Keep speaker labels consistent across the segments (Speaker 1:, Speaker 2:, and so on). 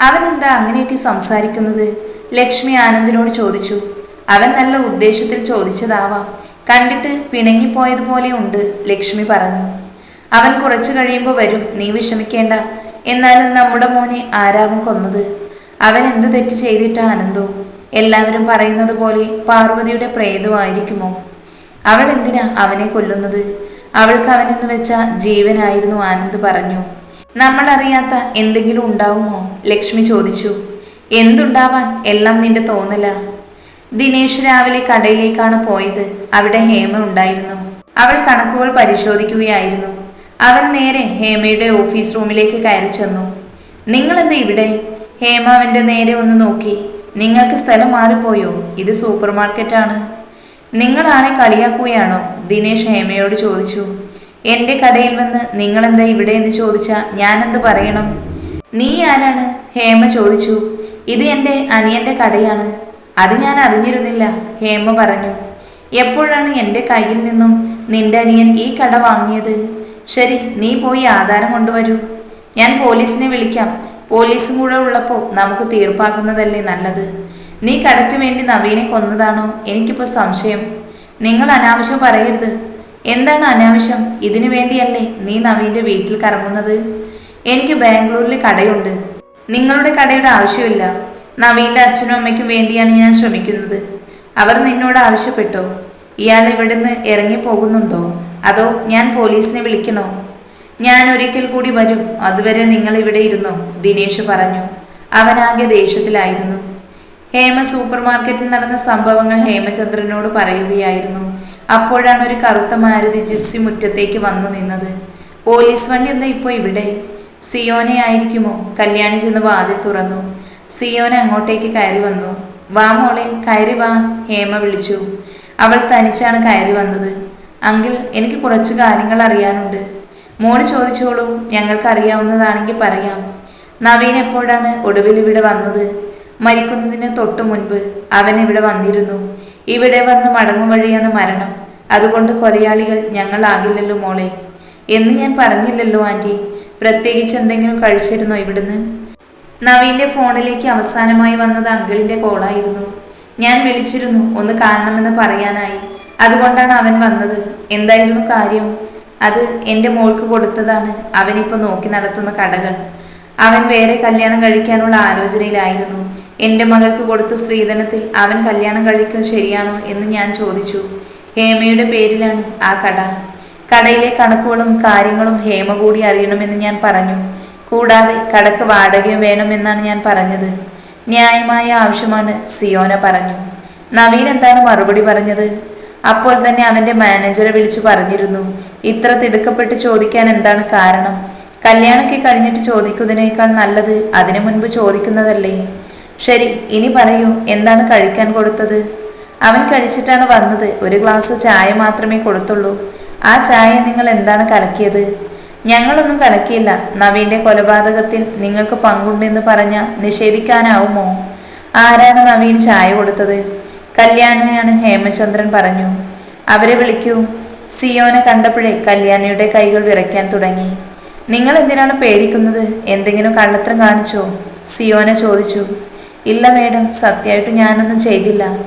Speaker 1: അവൻ എന്താ അങ്ങനെയൊക്കെ സംസാരിക്കുന്നത്? ലക്ഷ്മി ആനന്ദിനോട് ചോദിച്ചു. അവൻ നല്ല ഉദ്ദേശത്തിൽ ചോദിച്ചതാവാം. കണ്ടിട്ട് പിണങ്ങിപ്പോയതുപോലെ ഉണ്ട് ലക്ഷ്മി പറഞ്ഞു. അവൻ കുറച്ചു കഴിയുമ്പോൾ വരും നീ വിഷമിക്കേണ്ട. എന്നാലും നമ്മുടെ മോനെ ആരാവും കൊന്നത്? അവൻ എന്ത് തെറ്റ് ചെയ്തിട്ട ആനന്ദോ എല്ലാവരും പറയുന്നത് പോലെ പാർവതിയുടെ പ്രേതമായിരിക്കുമോ? അവൾ എന്തിനാ അവനെ കൊല്ലുന്നത്? അവൾക്ക് അവനെന്ന് വെച്ച ജീവനായിരുന്നു ആനന്ദ് പറഞ്ഞു. നമ്മൾ അറിയാത്ത എന്തെങ്കിലും ഉണ്ടാവുമോ? ലക്ഷ്മി ചോദിച്ചു. എന്തുണ്ടാവാൻ? എല്ലാം നിന്റെ തോന്നല. ദിനേശ് രാവിലെ കടയിലേക്കാണ് പോയത്. അവിടെ ഹേമ ഉണ്ടായിരുന്നു. അവൾ കണക്കുകൾ പരിശോധിക്കുകയായിരുന്നു. അവൻ നേരെ ഹേമയുടെ ഓഫീസ് റൂമിലേക്ക് കയറി ചെന്നു. നിങ്ങളെന്ത് ഇവിടെ? ഹേമ അവന്റെ നേരെ ഒന്ന് നോക്കി. നിങ്ങൾക്ക് സ്ഥലം മാറിപ്പോയോ? ഇത് സൂപ്പർ മാർക്കറ്റാണ് നിങ്ങളാണെ കളിയാക്കുകയാണോ? ദിനേശ് ഹേമയോട് ചോദിച്ചു. എന്റെ കടയിൽ വന്ന് നിങ്ങൾ എന്താ ഇവിടെ എന്ന് ചോദിച്ചാ ഞാനെന്ത് പറയണം? നീ ആരാണ്? ഹേമ ചോദിച്ചു. ഇത് എന്റെ അനിയന്റെ കടയാണ്. അത് ഞാൻ അറിഞ്ഞിരുന്നില്ല ഹേമ പറഞ്ഞു. എപ്പോഴാണ് എന്റെ കയ്യിൽ നിന്നും നിന്റെ അനിയൻ ഈ കട വാങ്ങിയത്? ശരി നീ പോയി ആധാരം കൊണ്ടുവരൂ. ഞാൻ പോലീസിനെ വിളിക്കാം. പോലീസും കൂടെ ഉള്ളപ്പോൾ നമുക്ക് തീർപ്പാക്കുന്നതല്ലേ നല്ലത്. നീ കടയ്ക്ക് വേണ്ടി നവീനെ കൊന്നതാണോ? എനിക്കിപ്പോൾ സംശയം. നിങ്ങൾ അനാവശ്യം പറയരുത്. എന്താണ് അനാവശ്യം? ഇതിനു വേണ്ടിയല്ലേ നീ നവീന്റെ വീട്ടിൽ കറങ്ങുന്നത്? എനിക്ക് ബാംഗ്ലൂരിൽ കടയുണ്ട്. നിങ്ങളുടെ കടയുടെ ആവശ്യമില്ല. നവീന്റെ അച്ഛനും അമ്മയ്ക്കും വേണ്ടിയാണ് ഞാൻ ശ്രമിക്കുന്നത്. അവർ നിന്നോട് ആവശ്യപ്പെട്ടോ? ഇയാൾ ഇവിടുന്ന് ഇറങ്ങി പോകുന്നുണ്ടോ? അതോ ഞാൻ പോലീസിനെ വിളിക്കണോ? ഞാൻ ഒരിക്കൽ കൂടി വരും. അതുവരെ നിങ്ങൾ ഇവിടെ ഇരുന്നോ? ദിനേഷ് പറഞ്ഞു. അവനാകെ ദേഷ്യത്തിലായിരുന്നു. ഹേമ സൂപ്പർ മാർക്കറ്റിൽ നടന്ന സംഭവങ്ങൾ ഹേമചന്ദ്രനോട് പറയുകയായിരുന്നു. അപ്പോഴാണ് ഒരു കറുത്ത മാരുതി ജിപ്സി മുറ്റത്തേക്ക് വന്നു നിന്നത്. പോലീസ് വണ്ടി എന്താ ഇപ്പോൾ ഇവിടെ? സിയോനെ ആയിരിക്കുമോ? കല്യാണി ചെന്ന് വാതിൽ തുറന്നു. സിയോന അങ്ങോട്ടേക്ക് കയറി വന്നു. വാ മോളെ കയറി വാ ഹേമ വിളിച്ചു. അവൾ തനിച്ചാണ് കയറി വന്നത്. അങ്കിൾ എനിക്ക് കുറച്ച് കാര്യങ്ങൾ അറിയാനുണ്ട്. മോൾ ചോദിച്ചോളൂ ഞങ്ങൾക്ക് അറിയാവുന്നതാണെങ്കിൽ പറയാം. നവീൻ എപ്പോഴാണ് ഒടുവിൽ ഇവിടെ വന്നത്? മരിക്കുന്നതിന് തൊട്ടു മുൻപ് അവൻ ഇവിടെ വന്നിരുന്നു. ഇവിടെ വന്ന് മടങ്ങും വഴിയാണ് മരണം. അതുകൊണ്ട് കൊലയാളികൾ ഞങ്ങളാകില്ലല്ലോ മോളെ. എന്ന് ഞാൻ പറഞ്ഞില്ലല്ലോ ആന്റി പ്രത്യേകിച്ച് എന്തെങ്കിലും കഴിച്ചിരുന്നോ ഇവിടുന്ന്? നവീന്റെ ഫോണിലേക്ക് അവസാനമായി വന്നത് അങ്കിളിന്റെ കോളായിരുന്നു. ഞാൻ വിളിച്ചിരുന്നു ഒന്ന് കാണണമെന്ന് പറയാനായി. അതുകൊണ്ടാണ് അവൻ വന്നത്. എന്തായിരുന്നു കാര്യം? അത് എന്റെ മോൾക്ക് കൊടുത്തതാണ്. അവനിപ്പോൾ നോക്കി നടത്തുന്ന കടകൾ. അവൻ വേറെ കല്യാണം കഴിക്കാനുള്ള ആലോചനയിലായിരുന്നു. എന്റെ മകൾക്ക് കൊടുത്ത സ്ത്രീധനത്തിൽ അവൻ കല്യാണം കഴിക്കുക ശരിയാണോ എന്ന് ഞാൻ ചോദിച്ചു. ഹേമയുടെ പേരിലാണ് ആ കട. കടയിലെ കണക്കുകളും കാര്യങ്ങളും ഹേമ കൂടി അറിയണമെന്ന് ഞാൻ പറഞ്ഞു. കൂടാതെ കടക്ക് വാടകയും വേണമെന്നാണ് ഞാൻ പറഞ്ഞത്. ന്യായമായ ആവശ്യമാണ് സിയോന പറഞ്ഞു. നവീൻ എന്താണ് മറുപടി പറഞ്ഞത്? അപ്പോൾ തന്നെ അവന്റെ മാനേജറെ വിളിച്ചു പറഞ്ഞിരുന്നു. ഇത്ര തിടുക്കപ്പെട്ട് ചോദിക്കാൻ എന്താണ് കാരണം? കല്യാണമൊക്കെ കഴിഞ്ഞിട്ട് ചോദിക്കുന്നതിനേക്കാൾ നല്ലത് അതിനു മുൻപ് ചോദിക്കുന്നതല്ലേ? ശരി ഇനി പറയൂ എന്താണ് കഴിക്കാൻ കൊടുത്തത്? അവൻ കഴിച്ചിട്ടാണ് വന്നത്. ഒരു ഗ്ലാസ് ചായ മാത്രമേ കൊടുത്തുള്ളൂ. ആ ചായ നിങ്ങൾ എന്താണ് കലക്കിയത്? ഞങ്ങളൊന്നും കലക്കിയില്ല. നവീന്റെ കൊലപാതകത്തിൽ നിങ്ങൾക്ക് പങ്കുണ്ടെന്ന് പറഞ്ഞ നിഷേധിക്കാനാവുമോ? ആരാണ് നവീൻ ചായ കൊടുത്തത്? കല്യാണിയാണ് ഹേമചന്ദ്രൻ പറഞ്ഞു. അവരെ വിളിക്കൂ. സിയോനെ കണ്ടപ്പോഴേ കല്യാണിയുടെ കൈകൾ വിറയ്ക്കാൻ തുടങ്ങി. നിങ്ങൾ എന്തിനാണ് പേടിക്കുന്നത്? എന്തെങ്കിലും കള്ളത്തരം കാണിച്ചോ? സിയോനെ ചോദിച്ചു. ഇല്ല മേഡം സത്യമായിട്ട് ഞാനൊന്നും ചെയ്തില്ല.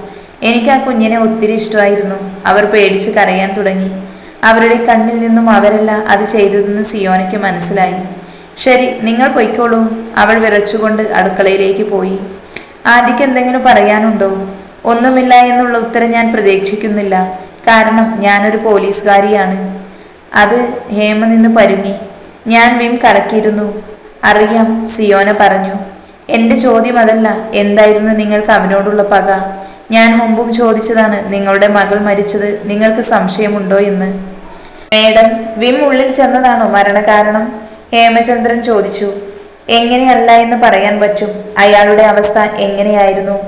Speaker 1: എനിക്ക് ആ കുഞ്ഞിനെ ഒത്തിരി ഇഷ്ടമായിരുന്നു. അവർ പേടിച്ച് കരയാൻ തുടങ്ങി. അവരുടെ കണ്ണിൽ നിന്നും അവരല്ല അത് ചെയ്തതെന്ന് സിയോനയ്ക്ക് മനസ്സിലായി. ശരി നിങ്ങൾ പൊയ്ക്കോളൂ. അവൾ വിറച്ചുകൊണ്ട് അടുക്കളയിലേക്ക് പോയി. ആദ്യക്ക് എന്തെങ്കിലും പറയാനുണ്ടോ? ഒന്നുമില്ല എന്നുള്ള ഉത്തരം ഞാൻ പ്രതീക്ഷിക്കുന്നില്ല. കാരണം ഞാനൊരു പോലീസുകാരിയാണ്. അത് ഹേമ നിന്ന് പരുങ്ങി. ഞാൻ വിം കറക്കിയിരുന്നു. അറിയാം സിയോന പറഞ്ഞു. എന്റെ ചോദ്യം അതല്ല. എന്തായിരുന്നു നിങ്ങൾക്ക് അവനോടുള്ള പക? ഞാൻ മുമ്പും ചോദിച്ചതാണ് നിങ്ങളുടെ മകൾ മരിച്ചത് നിങ്ങൾക്ക് സംശയമുണ്ടോ എന്ന്. മേഡം വിം ഉള്ളിൽ ചെന്നതാണോ മരണകാരണം? ഹേമചന്ദ്രൻ ചോദിച്ചു. എങ്ങനെയല്ല എന്ന് പറയാൻ പറ്റും. അയാളുടെ അവസ്ഥ എങ്ങനെയായിരുന്നു?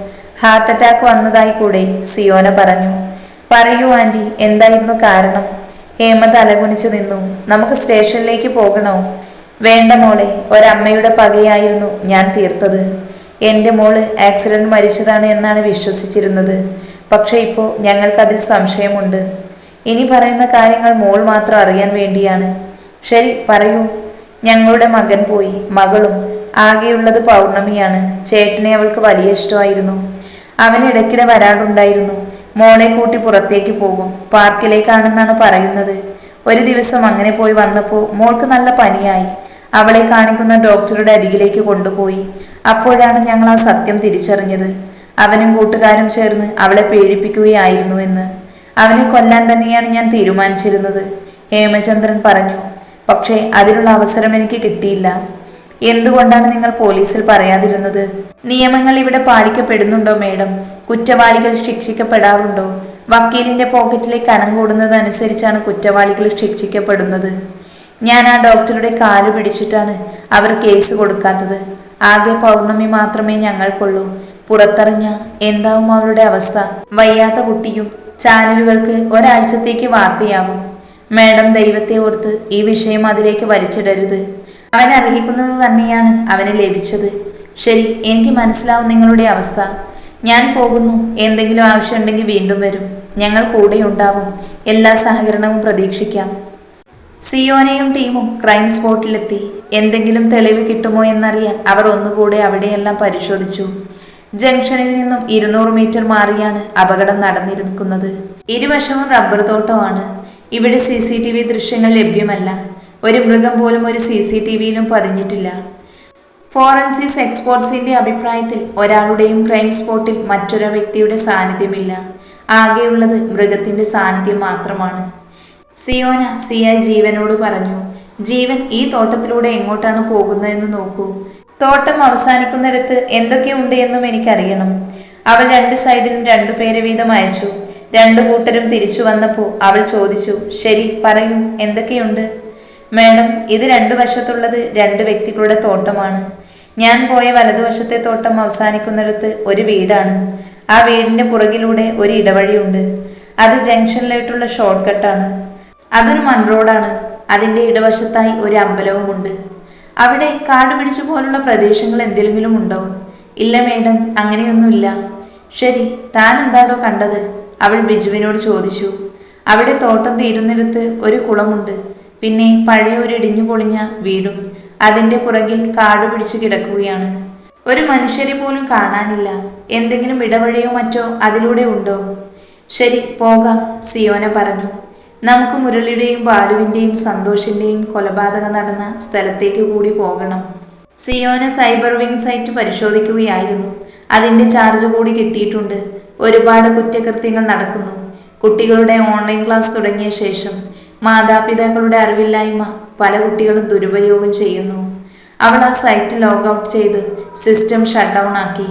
Speaker 1: ഹാർട്ട് അറ്റാക്ക് വന്നതായി കൂടെ സിയോന പറഞ്ഞു. പറയൂ ആന്റി എന്തായിരുന്നു കാരണം? ഹേമ തലകുനിച്ചു നിന്നു. നമുക്ക് സ്റ്റേഷനിലേക്ക് പോകണോ? വേണ്ട മോളെ ഒരമ്മയുടെ പകയായിരുന്നു ഞാൻ തീർത്തത്. എന്റെ മോൾ ആക്സിഡന്റ് മരിച്ചതാണ് എന്നാണ് വിശ്വസിച്ചിരുന്നത്. പക്ഷേ ഇപ്പോൾ ഞങ്ങൾക്കതിൽ സംശയമുണ്ട്. ഇനി പറയുന്ന കാര്യങ്ങൾ മോൾ മാത്രം അറിയാൻ വേണ്ടിയാണ്. ശരി പറയൂ. ഞങ്ങളുടെ മകൻ പോയി. മകളും ആകെയുള്ളത് പൗർണമിയാണ്. ചേട്ടനെ അവൾക്ക് വലിയ ഇഷ്ടമായിരുന്നു. അവൻ ഇടയ്ക്കിടെ വരാറുണ്ടായിരുന്നു. മോളെ കൂട്ടി പുറത്തേക്ക് പോകും. പാർക്കിലേക്കാണെന്നാണ് പറയുന്നത്. ഒരു ദിവസം അങ്ങനെ പോയി വന്നപ്പോൾ മോൾക്ക് നല്ല പനിയായി. അവളെ കാണിക്കുന്ന ഡോക്ടറുടെ അരികിലേക്ക് കൊണ്ടുപോയി. അപ്പോഴാണ് ഞങ്ങൾ ആ സത്യം തിരിച്ചറിഞ്ഞത്. അവനും കൂട്ടുകാരും ചേർന്ന് അവളെ പേടിപ്പിക്കുകയായിരുന്നു എന്ന്. അവനെ കൊല്ലാൻ തന്നെയാണ് ഞാൻ തീരുമാനിച്ചിരുന്നത് ഹേമചന്ദ്രൻ പറഞ്ഞു. പക്ഷേ അതിനുള്ള അവസരം എനിക്ക് കിട്ടിയില്ല. എന്തുകൊണ്ടാണ് നിങ്ങൾ പോലീസിൽ പറയാതിരുന്നത്? നിയമങ്ങൾ ഇവിടെ പാലിക്കപ്പെടുന്നുണ്ടോ മേഡം? കുറ്റവാളികൾ ശിക്ഷിക്കപ്പെടാറുണ്ടോ? വക്കീലിന്റെ പോക്കറ്റിലെ കനം കൂടുന്നതനുസരിച്ചാണ് കുറ്റവാളികൾ ശിക്ഷിക്കപ്പെടുന്നത്. ഞാൻ ആ ഡോക്ടറുടെ കാൽ പിടിച്ചിട്ടാണ് അവർ കേസ് കൊടുക്കാത്തത്. ആകെ പൗർണമി മാത്രമേ ഞങ്ങൾക്കുള്ളൂ. പുറത്തറിഞ്ഞ എന്താവും അവരുടെ അവസ്ഥ? വയ്യാത്ത കുട്ടിയും ചാനലുകൾക്ക് ഒരാഴ്ചത്തേക്ക് വാർത്തയാകും. മാഡം ദൈവത്തെ ഓർത്ത് ഈ വിഷയം അതിലേക്ക് വലിച്ചിടരുത്. അവൻ അർഹിക്കുന്നത് തന്നെയാണ് അവന് ലഭിച്ചത്. ശരി എനിക്ക് മനസ്സിലാവും നിങ്ങളുടെ അവസ്ഥ. ഞാൻ പോകുന്നു. എന്തെങ്കിലും ആവശ്യമുണ്ടെങ്കിൽ വീണ്ടും വരും. ഞങ്ങൾ കൂടെ ഉണ്ടാവും. എല്ലാ സഹകരണവും പ്രതീക്ഷിക്കാം. സിയോനെയും ടീമും ക്രൈം സ്പോട്ടിലെത്തി എന്തെങ്കിലും തെളിവ് കിട്ടുമോ എന്നറിയാൻ അവർ ഒന്നുകൂടെ അവിടെയെല്ലാം പരിശോധിച്ചു. ജംഗ്ഷനിൽ നിന്നും ഇരുന്നൂറ് മീറ്റർ മാറിയാണ് അപകടം നടന്നിരിക്കുന്നത്. ഇരുവശവും റബ്ബർ തോട്ടമാണ്. ഇവിടെ സി സി ടി വി ദൃശ്യങ്ങൾ ലഭ്യമല്ല. ഒരു മൃഗം പോലും ഒരു സി സി ടി വിയിലും പതിഞ്ഞിട്ടില്ല. ഫോറൻസിക്സ് എക്സ്പോർട്സിന്റെ അഭിപ്രായത്തിൽ ഒരാളുടെയും ക്രൈം സ്പോട്ടിൽ മറ്റൊരു വ്യക്തിയുടെ സാന്നിധ്യമില്ല. ആകെയുള്ളത് മൃഗത്തിന്റെ സാന്നിധ്യം മാത്രമാണ്. സിയോന സിയ ജീവനോട് പറഞ്ഞു ജീവൻ ഈ തോട്ടത്തിലൂടെ എങ്ങോട്ടാണ് പോകുന്നതെന്ന് നോക്കൂ. തോട്ടം അവസാനിക്കുന്നിടത്ത് എന്തൊക്കെയുണ്ട് എന്നും എനിക്കറിയണം. അവൾ രണ്ട് സൈഡിനും രണ്ടു പേരെ വീതം അയച്ചു. രണ്ടു കൂട്ടരും തിരിച്ചു വന്നപ്പോൾ അവൾ ചോദിച്ചു ശരി പറയൂ എന്തൊക്കെയുണ്ട്? മാഡം ഇത് രണ്ടു വശത്തുള്ളത് രണ്ട് വ്യക്തികളുടെ തോട്ടമാണ്. ഞാൻ പോയ വലതുവശത്തെ തോട്ടം അവസാനിക്കുന്നിടത്ത് ഒരു വീടാണ്. ആ വീടിന്റെ പുറകിലൂടെ ഒരു ഇടവഴിയുണ്ട്. അത് ജംഗ്ഷനിലായിട്ടുള്ള ഷോർട്ട് കട്ടാണ്. അതൊരു മൺറോഡാണ്. അതിന്റെ ഇടവശത്തായി ഒരു അമ്പലവുമുണ്ട്. അവിടെ കാട് പിടിച്ചു പോലുള്ള പ്രദേശങ്ങൾ എന്തെങ്കിലും ഉണ്ടോ? ഇല്ല മേഡം അങ്ങനെയൊന്നുമില്ല. ശരി താൻ എന്താണോ കണ്ടത്? അവൾ ബിജുവിനോട് ചോദിച്ചു. അവിടെ തോട്ടം തീരുന്നിടത്ത് ഒരു കുളമുണ്ട്. പിന്നെ പഴയ ഒരു ഇടിഞ്ഞു പൊളിഞ്ഞ വീടും അതിന്റെ പുറകിൽ കാട് പിടിച്ചു കിടക്കുകയാണ്. ഒരു മനുഷ്യരെ പോലും കാണാനില്ല. എന്തെങ്കിലും ഇടവഴിയോ മറ്റോ അതിലൂടെ ഉണ്ടോ? ശരി പോകാം സിയോന പറഞ്ഞു. നമുക്ക് മുരളിയുടെയും ബാലുവിന്റെയും സന്തോഷിന്റെയും കൊലപാതകം നടന്ന സ്ഥലത്തേക്ക് കൂടി പോകണം. സിയോന സൈബർ വിങ് സൈറ്റ് പരിശോധിക്കുകയായിരുന്നു. അതിന്റെ ചാർജ് കൂടി കിട്ടിയിട്ടുണ്ട്. ഒരുപാട് കുറ്റകൃത്യങ്ങൾ നടക്കുന്നു. കുട്ടികളുടെ ഓൺലൈൻ ക്ലാസ് തുടങ്ങിയ ശേഷം മാതാപിതാക്കളുടെ അറിവില്ലായ്മ പല കുട്ടികളും ദുരുപയോഗം ചെയ്യുന്നു. അവൾ ആ സൈറ്റ് ലോഗൌട്ട് ചെയ്ത് സിസ്റ്റം ഷട്ട് ഡൗൺ ആക്കി.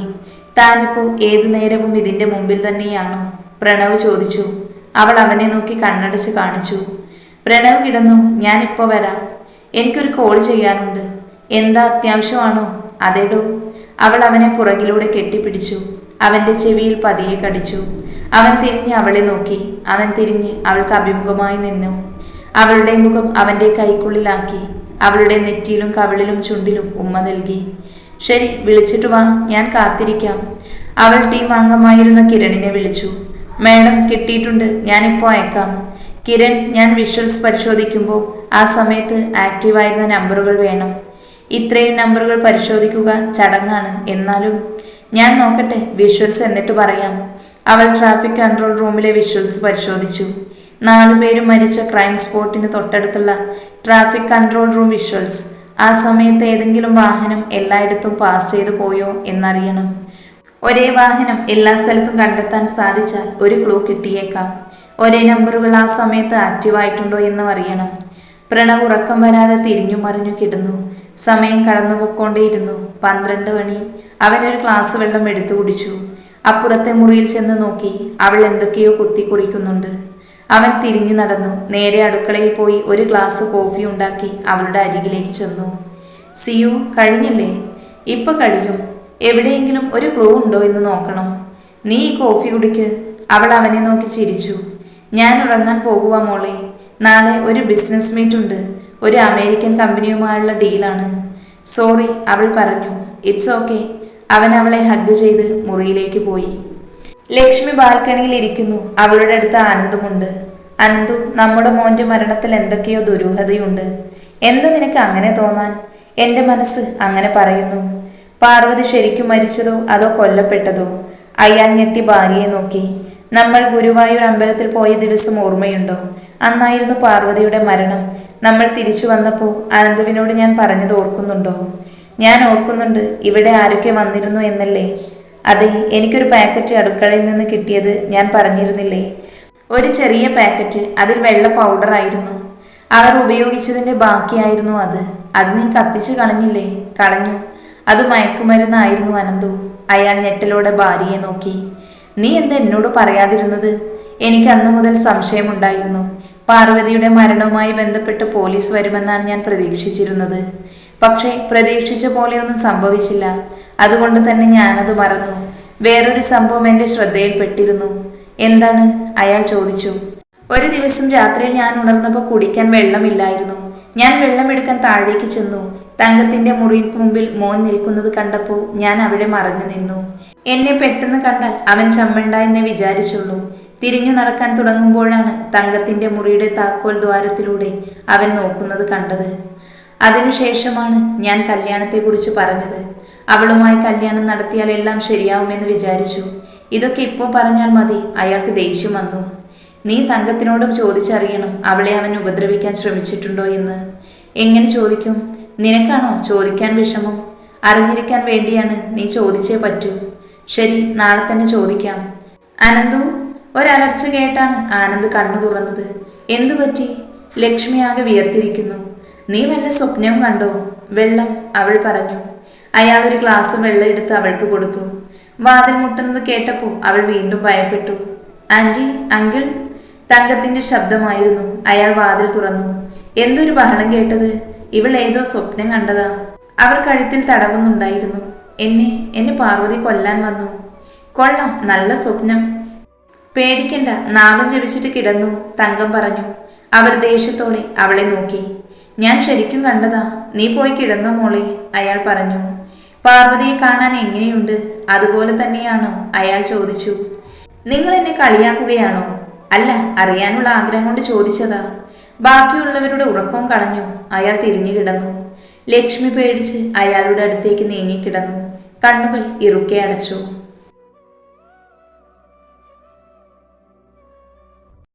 Speaker 1: താനിപ്പോ ഏതു നേരവും ഇതിന്റെ മുമ്പിൽ തന്നെയാണോ? പ്രണവ് ചോദിച്ചു. അവൾ അവനെ നോക്കി കണ്ണടച്ച് കാണിച്ചു. പ്രണവ് കിടന്നു ഞാനിപ്പോ വരാം. എനിക്കൊരു കോൾ ചെയ്യാനുണ്ട്. എന്താ അത്യാവശ്യമാണോ? അതേടോ. അവൾ അവനെ പുറകിലൂടെ കെട്ടിപ്പിടിച്ചു. അവന്റെ ചെവിയിൽ പതിയെ കടിച്ചു. അവൻ തിരിഞ്ഞ് അവളെ നോക്കി. അവൻ തിരിഞ്ഞ് അവൾക്ക് അഭിമുഖമായി നിന്നു. അവളുടെ മുഖം അവന്റെ കൈക്കുള്ളിലാക്കി. അവളുടെ നെറ്റിയിലും കവിളിലും ചുണ്ടിലും ഉമ്മ നൽകി. ശരി വിളിച്ചിട്ട് വാ. ഞാൻ കാത്തിരിക്കാം. അവൾ ടീം അംഗമായിരുന്ന കിരണിനെ വിളിച്ചു. മാഡം കിട്ടിയിട്ടുണ്ട് ഞാനിപ്പോൾ അയക്കാം. കിരൺ ഞാൻ വിഷ്വൽസ് പരിശോധിക്കുമ്പോൾ ആ സമയത്ത് ആക്റ്റീവായിരുന്ന നമ്പറുകൾ വേണം. ഇത്രയും നമ്പറുകൾ പരിശോധിക്കുക ചടങ്ങാണ് എന്നാലും ഞാൻ നോക്കട്ടെ വിഷ്വൽസ് എന്നിട്ട് പറയാം. അവൾ ട്രാഫിക് കൺട്രോൾ റൂമിലെ വിഷ്വൽസ് പരിശോധിച്ചു. നാലുപേരും മരിച്ച ക്രൈം സ്പോട്ടിന് തൊട്ടടുത്തുള്ള ട്രാഫിക് കൺട്രോൾ റൂം വിഷ്വൽസ്. ആ സമയത്ത് ഏതെങ്കിലും വാഹനം എല്ലായിടത്തും പാസ് ചെയ്തു പോയോ എന്നറിയണം. ഒരേ വാഹനം എല്ലാ സ്ഥലത്തും കണ്ടെത്താൻ സാധിച്ചാൽ ഒരു ക്ലൂ കിട്ടിയേക്കാം. ഒരേ നമ്പറുകൾ ആ സമയത്ത് ആക്റ്റീവായിട്ടുണ്ടോ എന്ന് അറിയണം. പ്രണവ് ഉറക്കം വരാതെ തിരിഞ്ഞു മറിഞ്ഞു കിടന്നു. സമയം കടന്നുപോയിക്കൊണ്ടേയിരുന്നു. പന്ത്രണ്ട് മണി. അവനൊരു ഗ്ലാസ് വെള്ളം എടുത്തു കുടിച്ചു. അപ്പുറത്തെ മുറിയിൽ ചെന്ന് നോക്കി അവൾ എന്തൊക്കെയോ കുത്തി കുറിക്കുന്നുണ്ട്. അവൻ തിരിഞ്ഞു നടന്നു. നേരെ അടുക്കളയിൽ പോയി ഒരു ഗ്ലാസ് കോഫി ഉണ്ടാക്കി അവളുടെ അരികിലേക്ക് ചെന്നു. സിയു കഴിഞ്ഞില്ലേ? ഇപ്പൊ കഴിയും. എവിടെയെങ്കിലും ഒരു ക്ലൂ ഉണ്ടോ എന്ന് നോക്കണം. നീ ഈ കോഫി കുടിക്ക്. അവൾ അവനെ നോക്കി ചിരിച്ചു. ഞാൻ ഉറങ്ങാൻ പോകുക മോളെ. നാളെ ഒരു ബിസിനസ് മീറ്റ് ഉണ്ട്. ഒരു അമേരിക്കൻ കമ്പനിയുമായുള്ള ഡീലാണ്. സോറി അവൾ പറഞ്ഞു. ഇറ്റ്സ് ഓക്കെ അവൻ അവളെ ഹഗ് ചെയ്ത് മുറിയിലേക്ക് പോയി. ലക്ഷ്മി ബാൽക്കണിയിൽ ഇരിക്കുന്നു. അവളുടെ അടുത്ത് ആനന്ദമുണ്ട്. അനന്തു നമ്മുടെ മോന്റെ മരണത്തിൽ എന്തൊക്കെയോ ദുരൂഹതയുണ്ട്. എന്താ നിനക്ക് അങ്ങനെ തോന്നാൻ? എന്റെ മനസ്സ് അങ്ങനെ പറയുന്നു. പാർവതി ശരിക്കും മരിച്ചതോ അതോ കൊല്ലപ്പെട്ടതോ? അയാൾ ഞെട്ടി ഭാര്യയെ നോക്കി. നമ്മൾ ഗുരുവായൂർ അമ്പലത്തിൽ പോയ ദിവസം ഓർമ്മയുണ്ടോ? അന്നായിരുന്നു പാർവതിയുടെ മരണം. നമ്മൾ തിരിച്ചു വന്നപ്പോൾ അനന്തുവിനോട് ഞാൻ പറഞ്ഞത് ഓർക്കുന്നുണ്ടോ? ഞാൻ ഓർക്കുന്നുണ്ട് ഇവിടെ ആരൊക്കെ വന്നിരുന്നു എന്നല്ലേ. അതെ എനിക്കൊരു പാക്കറ്റ് അടുക്കളയിൽ നിന്ന് കിട്ടിയത് ഞാൻ പറഞ്ഞിരുന്നില്ലേ. ഒരു ചെറിയ പാക്കറ്റ് അതിൽ വെള്ള പൗഡർ ആയിരുന്നു. അവർ ഉപയോഗിച്ചതിന്റെ ബാക്കിയായിരുന്നു അത്. അത് നീ കത്തിച്ചു കളഞ്ഞില്ലേ? കളഞ്ഞു. അത് മയക്കുമരുന്നായിരുന്നു അനന്തു. അയാൾ ഞെട്ടലോടെ ഭാര്യയെ നോക്കി. നീ എന്താ എന്നോട് പറയാതിരുന്നത്? എനിക്ക് അന്നു മുതൽ സംശയമുണ്ടായിരുന്നു. പാർവതിയുടെ മരണവുമായി ബന്ധപ്പെട്ട് പോലീസ് വരുമെന്നാണ് ഞാൻ പ്രതീക്ഷിച്ചിരുന്നത്. പക്ഷേ പ്രതീക്ഷിച്ച പോലെയൊന്നും സംഭവിച്ചില്ല. അതുകൊണ്ട് തന്നെ ഞാനത് മറന്നു. വേറൊരു സംഭവം എന്റെ ശ്രദ്ധയിൽപ്പെട്ടിരുന്നു. എന്താണ്? അയാൾ ചോദിച്ചു. ഒരു ദിവസം രാത്രിയിൽ ഞാൻ ഉണർന്നപ്പോൾ കുടിക്കാൻ വെള്ളമില്ലായിരുന്നു. ഞാൻ വെള്ളമെടുക്കാൻ താഴേക്ക് ചെന്നു. തങ്കത്തിന്റെ മുറിക്ക് മുമ്പിൽ മോൻ നിൽക്കുന്നത് കണ്ടപ്പോൾ ഞാൻ അവിടെ മറഞ്ഞു നിന്നു. എന്നെ പെട്ടെന്ന് കണ്ടാൽ അവൻ ചമ്മണ്ട എന്നേ വിചാരിച്ചുള്ളൂ. തിരിഞ്ഞു നടക്കാൻ തുടങ്ങുമ്പോഴാണ് തങ്കത്തിന്റെ മുറിയുടെ താക്കോൽ ദ്വാരത്തിലൂടെ അവൻ നോക്കുന്നത് കണ്ടത്. അതിനുശേഷമാണ് ഞാൻ കല്യാണത്തെക്കുറിച്ച് പറഞ്ഞത്. അവളുമായി കല്യാണം നടത്തിയാൽ എല്ലാം ശരിയാവുമെന്ന് വിചാരിച്ചു. ഇതൊക്കെ ഇപ്പോൾ പറഞ്ഞാൽ മതി അയാൾക്ക് ദേഷ്യം വന്നു. നീ തങ്കത്തിനോടും ചോദിച്ചറിയണം അവളെ അവൻ ഉപദ്രവിക്കാൻ ശ്രമിച്ചിട്ടുണ്ടോ എന്ന്. എങ്ങനെ ചോദിക്കും? നിനക്കാണോ ചോദിക്കാൻ വിഷമം? അറിഞ്ഞിരിക്കാൻ വേണ്ടിയാണ് നീ ചോദിച്ചേ പറ്റൂ. ശരി നാളെ തന്നെ ചോദിക്കാം. അനന്തു ഒരലർച്ച കേട്ടാണ് ആനന്ദ് കണ്ണു തുറന്നത്. എന്തു പറ്റി? ലക്ഷ്മി ആകെ വിയർത്തിരിക്കുന്നു. നീ വല്ല സ്വപ്നവും കണ്ടോ? വെള്ളം അവൾ പറഞ്ഞു. അയാൾ ഒരു ഗ്ലാസ് വെള്ളം എടുത്ത് അവൾക്ക് കൊടുത്തു. വാതിൽ മുട്ടുന്നത് കേട്ടപ്പോൾ അവൾ വീണ്ടും ഭയപ്പെട്ടു. Aunty uncle? തങ്കത്തിന്റെ ശബ്ദമായിരുന്നു. അയാൾ വാതിൽ തുറന്നു. എന്തൊരു ബഹളം കേട്ടത്? ഇവൾ ഏതോ സ്വപ്നം കണ്ടതാ. അവർ കഴുത്തിൽ തടവുന്നുണ്ടായിരുന്നു. എന്നെ എന്നെ പാർവതി കൊല്ലാൻ വന്നു. കൊള്ളാം നല്ല സ്വപ്നം. പേടിക്കണ്ട നാമം ജപിച്ചിട്ട് കിടന്നു തങ്കം പറഞ്ഞു. അവർ ദേഷ്യത്തോടെ അവളെ നോക്കി. ഞാൻ ശരിക്കും കണ്ടതാ നീ പോയി കിടന്നു മോളെ അയാൾ പറഞ്ഞു. പാർവതിയെ കാണാൻ എങ്ങനെയുണ്ട്? അതുപോലെ തന്നെയാണോ? അയാൾ ചോദിച്ചു. നിങ്ങൾ എന്നെ കളിയാക്കുകയാണോ? അല്ല അറിയാനുള്ള ആഗ്രഹം കൊണ്ട് ചോദിച്ചതാ. ബാക്കിയുള്ളവരുടെ ഉറക്കം കളഞ്ഞു. അയാൾ തിരിഞ്ഞു കിടന്നു. ലക്ഷ്മി പേടിച്ച് അയാളുടെ അടുത്തേക്ക് നീങ്ങിക്കിടന്നു കണ്ണുകൾ ഇറുക്കെ അടച്ചു.